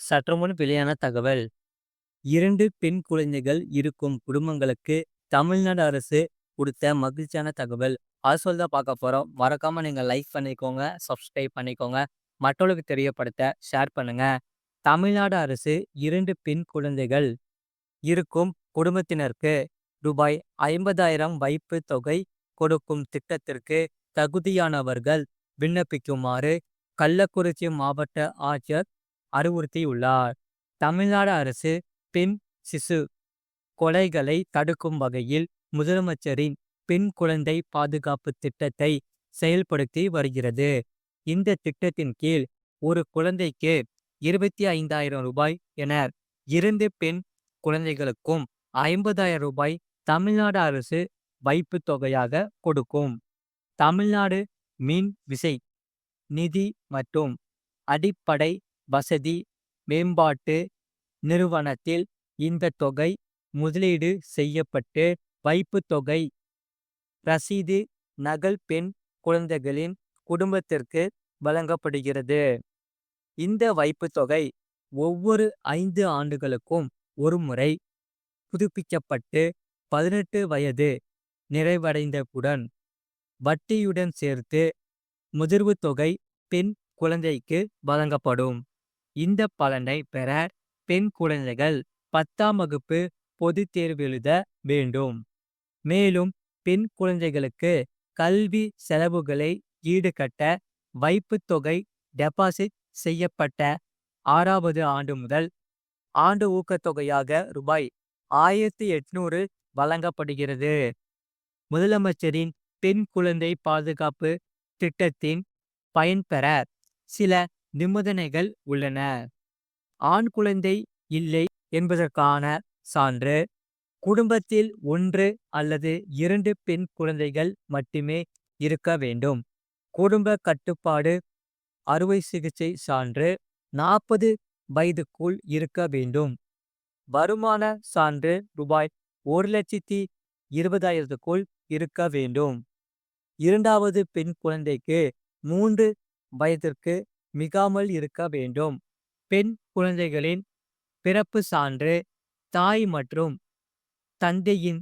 சற்றுமுன் வெளியான தகவல். இரண்டு பெண் குழந்தைகள் இருக்கும் குடும்பங்களுக்கு தமிழ்நாடு அரசு கொடுத்த மகிழ்ச்சியான தகவல். அது சொல்லி தான் பார்க்க போகிறோம் மறக்காம நீங்க லைக் பண்ணிக்கோங்க சப்ஸ்கிரைப் பண்ணிக்கோங்க. மற்றவர்களுக்கு தெரியப்படுத்த ஷேர் பண்ணுங்க. தமிழ்நாடு அரசு இரண்டு பெண் குழந்தைகள் இருக்கும் குடும்பத்தினருக்கு ரூபாய் ஐம்பதாயிரம் வைப்பு தொகை கொடுக்கும் திட்டத்திற்கு தகுதியானவர்கள் விண்ணப்பிக்குமாறு கள்ளக்குறிச்சி மாவட்ட ஆட்சியர் அறிவுறுத்தியுள்ளார் தமிழ்நாடு அரசு பெண் சிசு கொலைகளை தடுக்கும் வகையில் முதலமைச்சரின் பெண் குழந்தை பாதுகாப்பு திட்டத்தை செயல்படுத்தி வருகிறது. இந்த திட்டத்தின் கீழ் ஒரு குழந்தைக்கு இருபத்தி ஐந்தாயிரம் ரூபாய் என இரண்டு பெண் குழந்தைகளுக்கும் ஐம்பதாயிரம் ரூபாய் தமிழ்நாடு அரசு வைப்பு தொகையாக கொடுக்கும். தமிழ்நாடு மின் விசை நிதி மற்றும் அடிப்படை வசதி மேம்பாட்டு நிறுவனத்தில் இந்த தொகை முதலீடு செய்யப்பட்டு வைப்பு தொகை. ரசீது நகல் பெண் குழந்தைகளின் குடும்பத்திற்கு வழங்கப்படுகிறது. இந்த வைப்பு தொகை ஒவ்வொரு ஐந்து ஆண்டுகளுக்கும் ஒரு முறை புதுப்பிக்கப்பட்டு பதினெட்டு வயது நிறைவடைந்தவுடன் வட்டியுடன் சேர்த்து முதிர்வு தொகை பெண் குழந்தைக்கு வழங்கப்படும். இந்த பலனை பெற பெண் குழந்தைகள் பத்தாம் வகுப்பு பொதுத் தேர்வு எழுத வேண்டும். மேலும் பெண் குழந்தைகளுக்கு கல்வி செலவுகளை ஈடுகட்ட வைப்புத் தொகை டெபாசிட் செய்யப்பட்ட ஆறாவது ஆண்டு முதல் ஆண்டு ஊக்கத்தொகையாக ரூபாய் ஆயிரத்தி எட்நூறு வழங்கப்படுகிறது. முதலமைச்சரின் பெண் குழந்தை பாதுகாப்பு திட்டத்தின் பயன்பெற சில நிபந்தனைகள் உள்ளன. ஆண் குழந்தை இல்லை என்பதற்கான சான்று. குடும்பத்தில் ஒன்று அல்லது இரண்டு பெண் குழந்தைகள் மட்டுமே இருக்க வேண்டும். குடும்ப கட்டுப்பாடு அறுவை சிகிச்சை சான்று நாற்பது வயதுக்குள் இருக்க வேண்டும். வருமான சான்று ரூபாய் ஒரு லட்சத்தி இருபதாயிரத்துக்குள் இருக்க வேண்டும். இரண்டாவது பெண் குழந்தைக்கு மூன்று வயதிற்கு மிகாமல் இருக்க வேண்டும். பெண் குழந்தைகளின் பிறப்பு சான்று தாய் மற்றும் தந்தையின்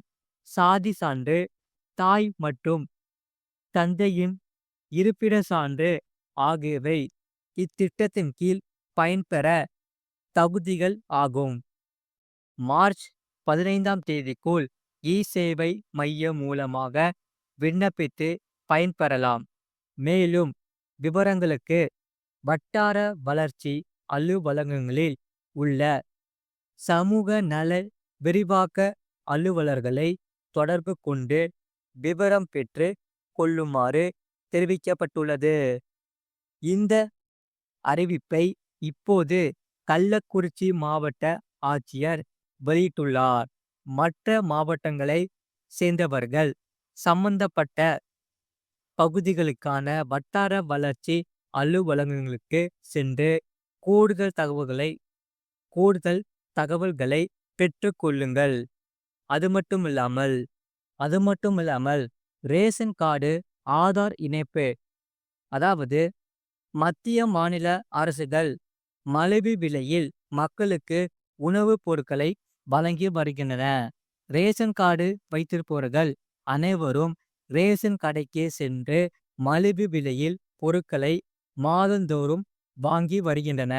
சாதி சான்று தாய் மற்றும் தந்தையின் இருப்பிட சான்று ஆகியவை இத்திட்டத்தின் கீழ் பயன்பெற தகுதிகள் ஆகும். மார்ச் பதினைந்தாம் தேதிக்குள் இ சேவை மையம் மூலமாக விண்ணப்பித்து பயன்பெறலாம். மேலும் விவரங்களுக்கு வட்டார வளர்ச்சி அலுவலகங்களில் உள்ள சமூக நல விரிவாக்க அலுவலர்களை தொடர்பு கொண்டு விவரம் பெற்று கொள்ளுமாறு தெரிவிக்கப்பட்டுள்ளது. இந்த அறிவிப்பை இப்போது கள்ளக்குறிச்சி மாவட்ட ஆட்சியர் வெளியிட்டுள்ளார். மற்ற மாவட்டங்களை சேர்ந்தவர்கள் சம்பந்தப்பட்ட பகுதிகளுக்கான வட்டார வளர்ச்சி அலுவலகங்களுக்கு சென்று கூடுதல் தகவல்களை கூடுதல் தகவல்களை பெற்றுக்கொள்ளுங்கள் அது மட்டும் இல்லாமல் அது மட்டும் இல்லாமல் ரேஷன் கார்டு ஆதார் இணைப்பு அதாவது மத்திய மாநில அரசுகள் மலிவு விலையில் மக்களுக்கு உணவுப் பொருட்களை வழங்கி வருகின்றன. ரேஷன் கார்டு வைத்திருப்பவர்கள் அனைவரும் ரேஷன் கடைக்கு சென்று மலிவு விலையில் பொருட்களை மாதந்தோறும் வாங்கி வருகின்றன.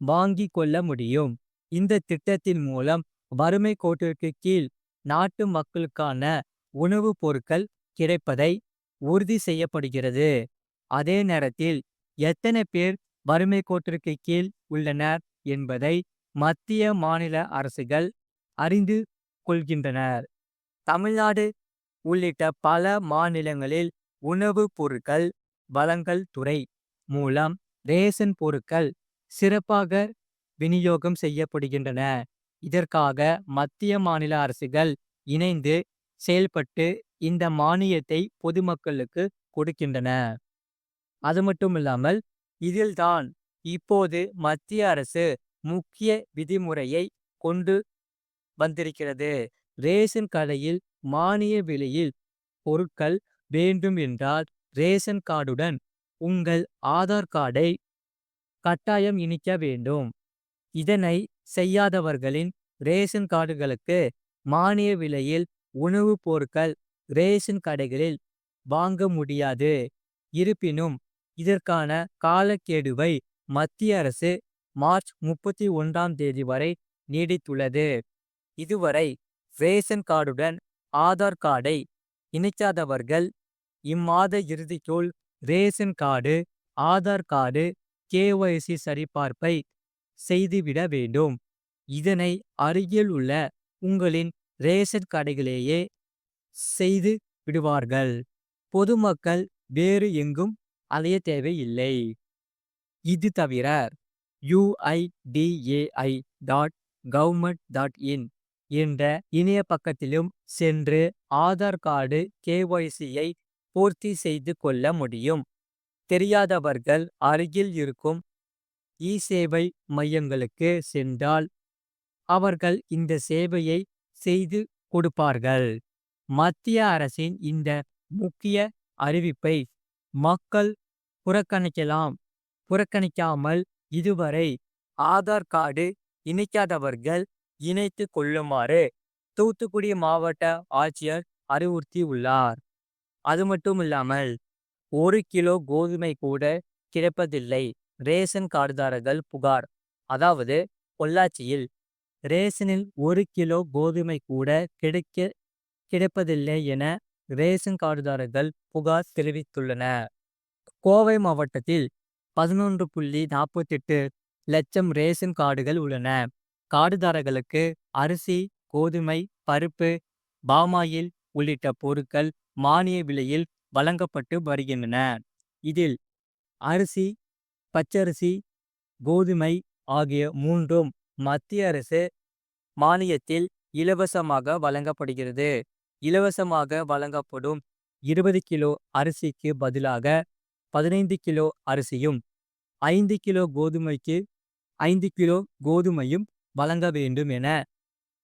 வாங்கி கொள்ள முடியும். இந்த திட்டத்தின் மூலம் வறுமை கோட்டிற்கு கீழ் நாட்டு மக்களுக்கான உணவுப் பொருட்கள் கிடைப்பதை உறுதி செய்யப்படுகிறது. அதே நேரத்தில் எத்தனை பேர் வறுமை கோட்டிற்கு கீழ் உள்ளனர் என்பதை மத்திய மாநில அரசுகள் அறிந்து கொள்கின்றனர். தமிழ்நாடு உள்ளிட்ட பல மாநிலங்களில் உணவுப் பொருட்கள் வளங்கள் துறை மூலம் ரேஷன் பொருட்கள் சிறப்பாக விநியோகம் செய்யப்படுகின்றன. இதற்காக மத்திய மாநில அரசுகள் இணைந்து செயல்பட்டு இந்த மானியத்தை பொதுமக்களுக்கு கொடுக்கின்றன. அது மட்டும் இல்லாமல் இதில்தான் இப்போது மத்திய அரசு முக்கிய விதிமுறையை கொண்டு வந்திருக்கிறது. ரேஷன் கடையில் மானிய விலையில் பொருட்கள் வேண்டும் என்றால் ரேஷன் கார்டுடன் உங்கள் ஆதார் கார்டை கட்டாயம் இணைக்க வேண்டும் இதனை செய்யாதவர்களின் ரேஷன் கார்டுகளுக்கு மானிய விலையில் உணவுப் பொருட்கள் ரேஷன் கடைகளில் வாங்க முடியாது. இருப்பினும் இதற்கான காலக்கெடுவை மத்திய அரசு மார்ச் முப்பத்தி ஒன்றாம் தேதி வரை நீடித்துள்ளது. இதுவரை ரேஷன் கார்டுடன் ஆதார் கார்டை இணைக்காதவர்கள் இம்மாத இறுதிக்குள் ration card Aadhaar card KYC சரிபார்ப்பை செய்துவிட வேண்டும். இதனை அருகில் உள்ள உங்களின் ரேஷன் கடைகளிலேயே செய்து விடுவார்கள். பொதுமக்கள் வேறு எங்கும் அலைய தேவையில்லை. இது தவிர UIDAI dot government dot in என்ற இணைய பக்கத்திலும் சென்று ஆதார் கார்டு கேஒய்சியை பூர்த்தி செய்து கொள்ள முடியும். தெரியாதவர்கள் அருகில் இருக்கும் இ சேவை மையங்களுக்கு சென்றால் அவர்கள் இந்த சேவையை செய்து கொடுப்பார்கள். மத்திய அரசின் இந்த முக்கிய அறிவிப்பை மக்கள் புறக்கணிக்கலாம் புறக்கணிக்காமல் இதுவரை ஆதார் கார்டு இணைக்காதவர்கள் இணைத்து கொள்ளுமாறு தூத்துக்குடி மாவட்ட ஆட்சியர் அறிவுறுத்தியுள்ளார். அது மட்டுமில்லாமல் ஒரு கிலோ கோதுமை கூட கிடைப்பதில்லை ரேஷன் கார்டுதாரர்கள் புகார் அதாவது பொள்ளாச்சியில் ரேஷனில் ஒரு கிலோ கோதுமை கூட கிடைக்க கிடைப்பதில்லை என ரேஷன் கார்டுதாரர்கள் புகார் தெரிவித்துள்ளனர். கோவை மாவட்டத்தில் பதினொன்று புள்ளி நாற்பத்தெட்டு லட்சம் ரேஷன் கார்டுகள் உள்ளன. கார்டுதாரர்களுக்கு அரிசி கோதுமை பருப்பு பாமாயில் உள்ளிட்ட பொருட்கள் மானிய விலையில் வழங்கப்பட்டு வருகின்றன. இதில் அரிசி பச்சரிசி கோதுமை ஆகிய மூன்றும் மத்திய அரசு மானியத்தில் இலவசமாக வழங்கப்படுகிறது. இலவசமாக வழங்கப்படும் இருபது கிலோ அரிசிக்கு பதிலாக பதினைந்து கிலோ அரிசியும் ஐந்து கிலோ கோதுமைக்கு ஐந்து கிலோ கோதுமையும் வழங்க வேண்டும் என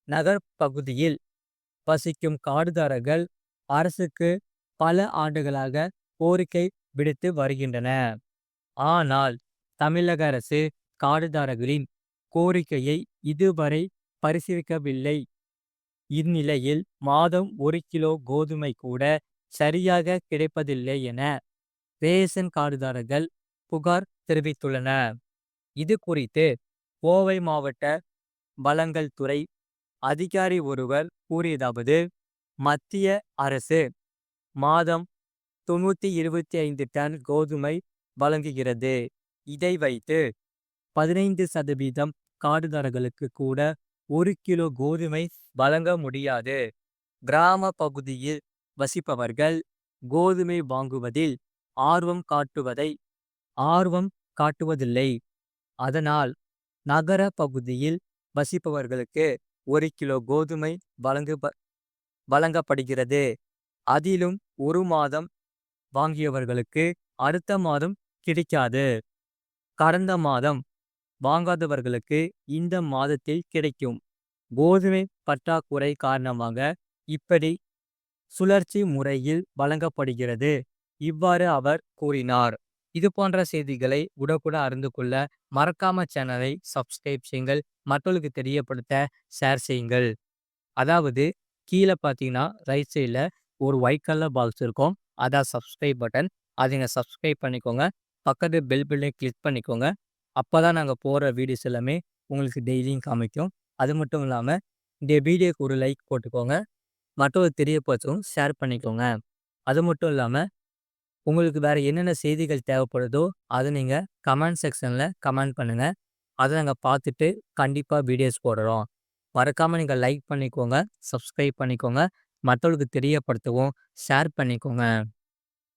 நகர்ப்பகுதியில் வசிக்கும் காடுதாரர்கள் அரசுக்கு பல ஆண்டுகளாக கோரிக்கை விடுத்து வருகின்றன ஆனால் தமிழக அரசு கார்டுதாரர்களின் கோரிக்கையை இதுவரை பரிசீலிக்கவில்லை. இந்நிலையில் மாதம் ஒரு கிலோ கோதுமை கூட சரியாக கிடைப்பதில்லை என ரேஷன் காடுதாரர்கள் புகார் தெரிவித்துள்ளன இது குறித்து கோவை மாவட்ட வளங்கள் துறை அதிகாரி ஒருவர் கூறியதாவது மத்திய அரசு மாதம் தொண்ணூத்தி இருபத்தி ஐந்து டன் கோதுமை வழங்குகிறது. இதை வைத்து பதினைந்து சதவீதம் காடுதாரர்களுக்கு கூட ஒரு கிலோ கோதுமை வழங்க முடியாது. கிராம பகுதியில் வசிப்பவர்கள் கோதுமை வாங்குவதில் ஆர்வம் காட்டுவதை ஆர்வம் காட்டுவதில்லை. அதனால் நகர பகுதியில் வசிப்பவர்களுக்கு ஒரு கிலோ கோதுமை வழங்குப வழங்கப்படுகிறது. அதிலும் ஒரு மாதம் வாங்கியவர்களுக்கு அடுத்த மாதம் கிடைக்காது. கடந்த மாதம் வாங்காதவர்களுக்கு இந்த மாதத்தில் கிடைக்கும். கோதுமை பற்றாக்குறை காரணமாக இப்படி சுழற்சி முறையில் வழங்கப்படுகிறது. இவ்வாறு அவர் கூறினார். இது போன்ற செய்திகளை உடனுக்குடன் அறிந்து கொள்ள மறக்காம சேனலை சப்ஸ்கிரைப் செய்யுங்கள். மற்றவர்களுக்கு தெரியப்படுத்த ஷேர் செய்யுங்கள். அதாவது கீழே பார்த்தீங்கன்னா ரைட் சைடில் ஒரு ஒயிட் கலர் பாக்ஸ் இருக்கும். அதான் சப்ஸ்கிரைப் பட்டன். அதை நீங்கள் சப்ஸ்கிரைப் பண்ணிக்கோங்க. பக்கத்து பெல் பில்லையும் கிளிக் பண்ணிக்கோங்க. அப்போ தான் நாங்கள் போடுற வீடியோஸ் எல்லாமே உங்களுக்கு டெய்லியும் காமிக்கும். அது மட்டும் இல்லாமல் இந்த வீடியோக்கு ஒரு லைக் போட்டுக்கோங்க. மற்றொரு தெரியப்படுத்தவும் ஷேர் பண்ணிக்கோங்க. அது மட்டும் இல்லாமல் உங்களுக்கு வேறு என்னென்ன செய்திகள் தேவைப்படுதோ அதை நீங்கள் கமெண்ட் செக்ஷனில் கமெண்ட் பண்ணுங்கள். அதை நாங்கள் பார்த்துட்டு கண்டிப்பாக வீடியோஸ் போடுறோம். மறக்காமல் நீங்கள் லைக் பண்ணிக்கோங்க சப்ஸ்கிரைப் பண்ணிக்கோங்க. மற்றவர்களுக்கு தெரியப்படுத்தவும் ஷேர் பண்ணிக்கோங்க.